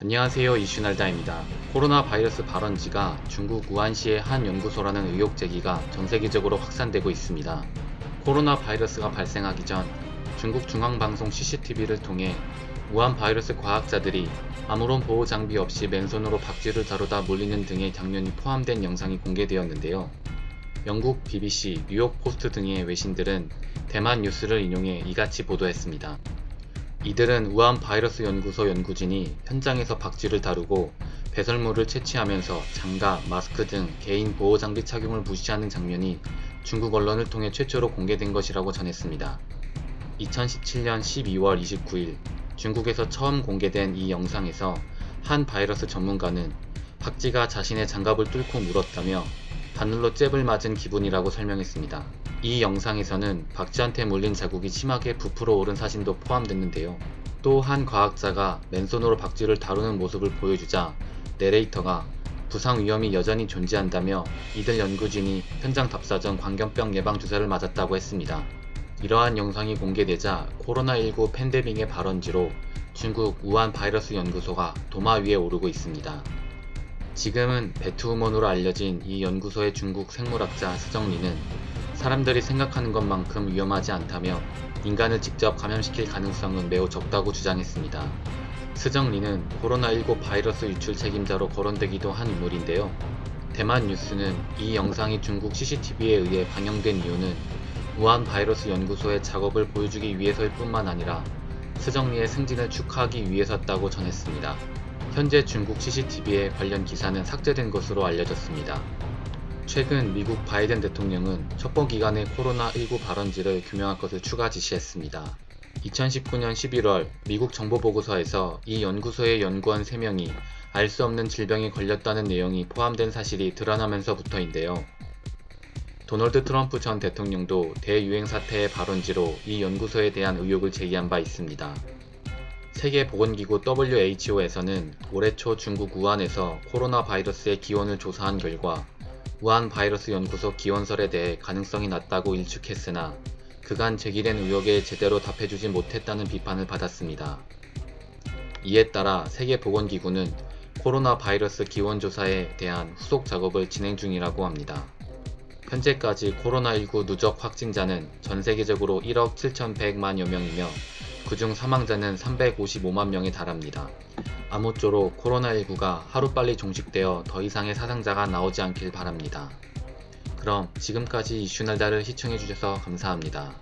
안녕하세요 이슈날다입니다. 코로나 바이러스 발원지가 중국 우한시의 한 연구소라는 의혹 제기가 전 세계적으로 확산되고 있습니다. 코로나 바이러스가 발생하기 전 중국 중앙방송 CCTV를 통해 우한 바이러스 과학자들이 아무런 보호 장비 없이 맨손으로 박쥐를 다루다 몰리는 등의 장면이 포함된 영상이 공개되었는데요. 영국 BBC, 뉴욕 포스트 등의 외신들은 대만 뉴스를 인용해 이같이 보도했습니다. 이들은 우한 바이러스 연구소 연구진이 현장에서 박쥐를 다루고 배설물을 채취하면서 장갑, 마스크 등 개인 보호 장비 착용을 무시하는 장면이 중국 언론을 통해 최초로 공개된 것이라고 전했습니다. 2017년 12월 29일 중국에서 처음 공개된 이 영상에서 한 바이러스 전문가는 박쥐가 자신의 장갑을 뚫고 물었다며 바늘로 잽을 맞은 기분이라고 설명했습니다. 이 영상에서는 박쥐한테 물린 자국이 심하게 부풀어 오른 사진도 포함됐는데요. 또 한 과학자가 맨손으로 박쥐를 다루는 모습을 보여주자 내레이터가 부상 위험이 여전히 존재한다며 이들 연구진이 현장 답사 전 광견병 예방 주사를 맞았다고 했습니다. 이러한 영상이 공개되자 코로나19 팬데믹의 발원지로 중국 우한 바이러스 연구소가 도마 위에 오르고 있습니다. 지금은 배트우먼으로 알려진 이 연구소의 중국 생물학자 스정리는 사람들이 생각하는 것만큼 위험하지 않다며 인간을 직접 감염시킬 가능성은 매우 적다고 주장했습니다. 스정리는 코로나19 바이러스 유출 책임자로 거론되기도 한 인물인데요. 대만 뉴스는 이 영상이 중국 CCTV에 의해 방영된 이유는 우한 바이러스 연구소의 작업을 보여주기 위해서일 뿐만 아니라 스정리의 승진을 축하하기 위해서였다고 전했습니다. 현재 중국 CCTV의 관련 기사는 삭제된 것으로 알려졌습니다. 최근 미국 바이든 대통령은 첩보 기관의 코로나19 발원지를 규명할 것을 추가 지시했습니다. 2019년 11월 미국 정보보고서에서 이 연구소의 연구원 3명이 알 수 없는 질병에 걸렸다는 내용이 포함된 사실이 드러나면서부터인데요. 도널드 트럼프 전 대통령도 대유행 사태의 발원지로 이 연구소에 대한 의혹을 제기한 바 있습니다. 세계보건기구 WHO에서는 올해 초 중국 우한에서 코로나 바이러스의 기원을 조사한 결과 우한 바이러스 연구소 기원설에 대해 가능성이 낮다고 일축했으나 그간 제기된 의혹에 제대로 답해주지 못했다는 비판을 받았습니다. 이에 따라 세계보건기구는 코로나 바이러스 기원 조사에 대한 후속 작업을 진행 중이라고 합니다. 현재까지 코로나19 누적 확진자는 전 세계적으로 1억 7,100만여 명이며 그중 사망자는 355만 명에 달합니다. 아무쪼록 코로나19가 하루빨리 종식되어 더 이상의 사상자가 나오지 않길 바랍니다. 그럼 지금까지 이슈날다를 시청해주셔서 감사합니다.